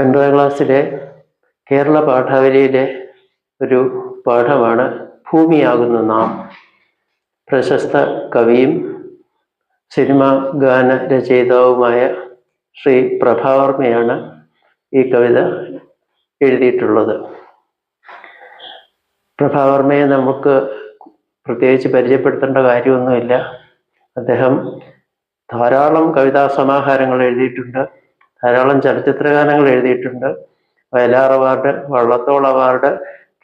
ഒൻപതാം ക്ലാസ്സിലെ കേരള പാഠാവലിയിലെ ഒരു പാഠമാണ് ഭൂമിയാകുന്ന നാം. പ്രശസ്ത കവിയും സിനിമാ ഗാന രചയിതാവുമായ ശ്രീ പ്രഭാവർമ്മയാണ് ഈ കവിത എഴുതിയിട്ടുള്ളത്. പ്രഭാവർമ്മയെ നമുക്ക് പ്രത്യേകിച്ച് പരിചയപ്പെടുത്തേണ്ട കാര്യമൊന്നുമില്ല. അദ്ദേഹം ധാരാളം കവിതാ സമാഹാരങ്ങൾ എഴുതിയിട്ടുണ്ട്. ധാരാളം ചലച്ചിത്ര ഗാനങ്ങൾ എഴുതിയിട്ടുണ്ട്. വയലാർ അവാർഡ് വള്ളത്തോൾ അവാർഡ്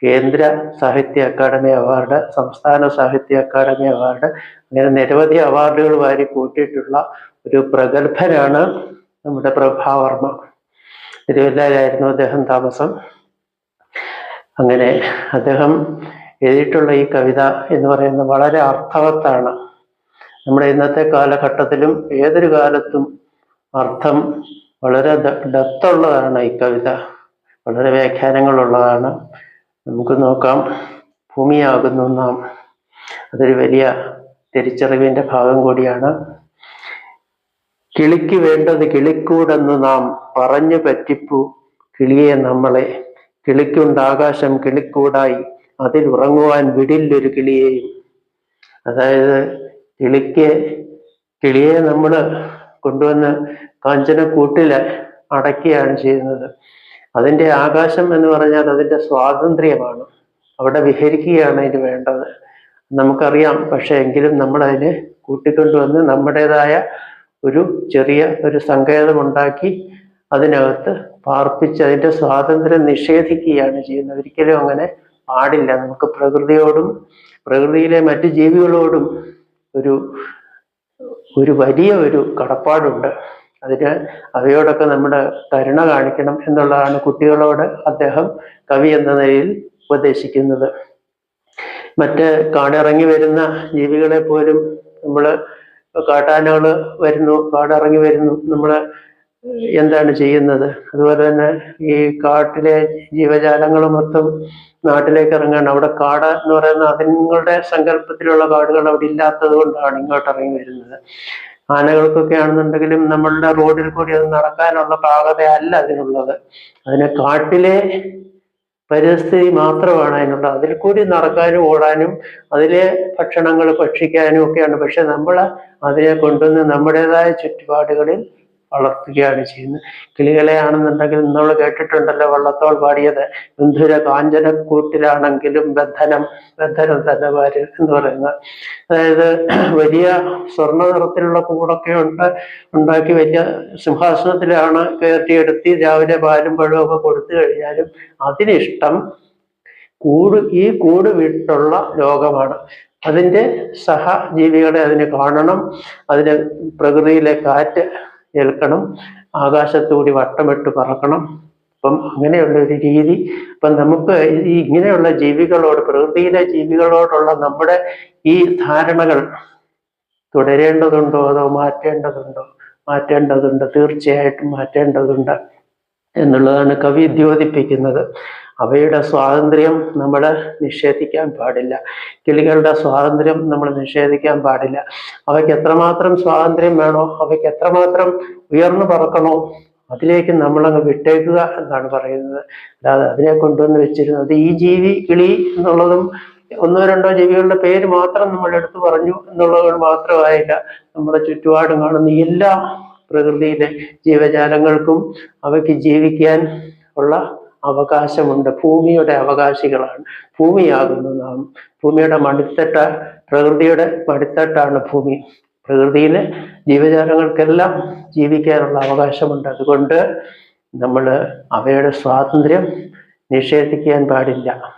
കേന്ദ്ര സാഹിത്യ അക്കാദമി അവാർഡ് സംസ്ഥാന സാഹിത്യ അക്കാദമി അവാർഡ് അങ്ങനെ നിരവധി അവാർഡുകൾ വാരി കൂട്ടിയിട്ടുള്ള ഒരു പ്രഗത്ഭനാണ് നമ്മുടെ പ്രഭാവർമ്മ തിരുവല്ലയിലായിരുന്നു അദ്ദേഹം താമസം. അങ്ങനെ അദ്ദേഹം എഴുതിയിട്ടുള്ള ഈ കവിത എന്ന് പറയുന്നത് വളരെ അർത്ഥവത്താണ്. നമ്മുടെ ഇന്നത്തെ കാലഘട്ടത്തിലും ഏതൊരു കാലത്തും അർത്ഥം വളരെ ഡെപ്തുള്ളതാണ് ഈ കവിത. വളരെ വ്യാഖ്യാനങ്ങളുള്ളതാണ്. നമുക്ക് നോക്കാം. ഭൂമിയാകുന്നു നാം. അതൊരു വലിയ തിരിച്ചറിവിന്റെ ഭാഗം കൂടിയാണ്. കിളിക്ക് വേണ്ടത് കിളിക്കൂടെന്ന് നാം പറഞ്ഞു പറ്റിപ്പു കിളിയെ നമ്മളെ. കിളിക്കുണ്ട് ആകാശം കിളിക്കൂടായി. അതിൽ ഉറങ്ങുവാൻ വിടില്ലൊരു കിളിയെയും. അതായത് കിളിക്ക് കിളിയെ നമ്മൾ കൊണ്ടുവന്ന് കാഞ്ചനക്കൂട്ടിൽ അടയ്ക്കുകയാണ് ചെയ്യുന്നത്. അതിന്റെ ആകാശം എന്ന് പറഞ്ഞാൽ അതിന്റെ സ്വാതന്ത്ര്യമാണ്. അവിടെ വിഹരിക്കുകയാണ് അതിന് വേണ്ടത്. നമുക്കറിയാം പക്ഷേ എങ്കിലും നമ്മൾ അതിനെ കൂട്ടിക്കൊണ്ടുവന്ന് നമ്മുടേതായ ഒരു ചെറിയ ഒരു സങ്കേതമുണ്ടാക്കി അതിനകത്ത് പാർപ്പിച്ച് അതിന്റെ സ്വാതന്ത്ര്യം നിഷേധിക്കുകയാണ് ചെയ്യുന്നത്. ഒരിക്കലും അങ്ങനെ പാടില്ല. നമുക്ക് പ്രകൃതിയോടും പ്രകൃതിയിലെ മറ്റ് ജീവികളോടും ഒരു ഒരു വലിയ ഒരു കടപ്പാടുണ്ട്. അതിന് അവയോടൊക്കെ നമ്മുടെ കരുണ കാണിക്കണം എന്നുള്ളതാണ് കുട്ടികളോട് അദ്ദേഹം കവി എന്ന നിലയിൽ ഉപദേശിക്കുന്നത്. മറ്റ് കാടിറങ്ങി വരുന്ന ജീവികളെ പോലും നമ്മൾ കാട്ടാനകൾ വരുന്നു കാടിറങ്ങി വരുന്നു നമ്മൾ എന്താണ് ചെയ്യുന്നത്? അതുപോലെ തന്നെ ഈ കാട്ടിലെ ജീവജാലങ്ങൾ മൊത്തം നാട്ടിലേക്ക് ഇറങ്ങാണ്. അവിടെ കാട് എന്ന് പറയുന്ന അതിങ്ങളുടെ സങ്കല്പത്തിലുള്ള കാടുകൾ അവിടെ ഇല്ലാത്തത് കൊണ്ടാണ് ഇങ്ങോട്ട് ഇറങ്ങി വരുന്നത്. ആനകൾക്കൊക്കെ ആണെന്നുണ്ടെങ്കിലും നമ്മളുടെ റോഡിൽ കൂടി അത് നടക്കാനുള്ള പാകതയല്ല അതിനുള്ളത്. അതിന് കാട്ടിലെ പരിസ്ഥിതി മാത്രമാണ് അതിനുള്ളത്. അതിൽ കൂടി നടക്കാനും ഓടാനും അതിലെ ഭക്ഷണങ്ങൾ ഭക്ഷിക്കാനും ഒക്കെയാണ്. പക്ഷെ നമ്മൾ അതിനെ കൊണ്ടുവന്ന് നമ്മുടേതായ ചുറ്റുപാടുകളിൽ വളർത്തുകയാണ് ചെയ്യുന്നത്. കിളികളെ ആണെന്നുണ്ടെങ്കിൽ നമ്മൾ കേട്ടിട്ടുണ്ടല്ലോ വള്ളത്തോൾ പാടിയത്. ബന്ധുര കാഞ്ചനക്കൂട്ടിലാണെങ്കിലും ബന്ധനം ബന്ധനം തന്നെ വാര് എന്ന് പറയുന്നത്. അതായത് വലിയ സ്വർണ നിറത്തിലുള്ള കൂടൊക്കെ ഉണ്ട്. ഉണ്ടാക്കി വലിയ സിംഹാസനത്തിലാണ് കയറ്റിയെടുത്തി രാവിലെ പാലും പഴവും ഒക്കെ കൊടുത്തു കഴിഞ്ഞാലും അതിനിഷ്ടം കൂട് ഈ കൂട് വിട്ടുള്ള ലോകമാണ്. അതിന്റെ സഹജീവികളെ അതിന് കാണണം. അതിന് പ്രകൃതിയിലെ കാറ്റ് ഏൽക്കണം ആകാശത്തുകൂടി വട്ടമിട്ട് പറക്കണം. അപ്പം അങ്ങനെയുള്ള ഒരു രീതി. അപ്പം നമുക്ക് ഈ ഇങ്ങനെയുള്ള ജീവികളോട് പ്രകൃതിയിലെ ജീവികളോടുള്ള നമ്മുടെ ഈ ധാരണകൾ തുടരേണ്ടതുണ്ടോ അതോ മാറ്റേണ്ടതുണ്ടോ? മാറ്റേണ്ടതുണ്ട് തീർച്ചയായിട്ടും മാറ്റേണ്ടതുണ്ട് എന്നുള്ളതാണ് കവി ദ്യോതിപ്പിക്കുന്നത്. അവയുടെ സ്വാതന്ത്ര്യം നമ്മൾ നിഷേധിക്കാൻ പാടില്ല. കിളികളുടെ സ്വാതന്ത്ര്യം നമ്മൾ നിഷേധിക്കാൻ പാടില്ല. അവയ്ക്ക് എത്രമാത്രം സ്വാതന്ത്ര്യം വേണോ അവയ്ക്ക് എത്രമാത്രം ഉയർന്നു പറക്കണോ അതിലേക്ക് നമ്മളങ്ങ് വിട്ടേക്കുക എന്നാണ് പറയുന്നത്. അല്ലാതെ അതിനെ കൊണ്ടുവന്ന് വെച്ചിരുന്നത് ഈ ജീവി കിളി എന്നുള്ളതും ഒന്നോ രണ്ടോ ജീവികളുടെ പേര് മാത്രം നമ്മൾ എടുത്തു പറഞ്ഞു എന്നുള്ളത് മാത്രമായില്ല. നമ്മുടെ ചുറ്റുപാടും കാണുന്ന എല്ലാ പ്രകൃതിയിലെ ജീവജാലങ്ങൾക്കും അവയ്ക്ക് ജീവിക്കാൻ ഉള്ള അവകാശമുണ്ട്. ഭൂമിയുടെ അവകാശികളാണ്. ഭൂമിയാകുന്നു നാം. ഭൂമിയുടെ മടിത്തട്ട പ്രകൃതിയുടെ മടിത്തട്ടാണ് ഭൂമി. പ്രകൃതിയിലെ ജീവജാലങ്ങൾക്കെല്ലാം ജീവിക്കാനുള്ള അവകാശമുണ്ട്. അതുകൊണ്ട് നമ്മൾ അവയുടെ സ്വാതന്ത്ര്യം നിഷേധിക്കാൻ പാടില്ല.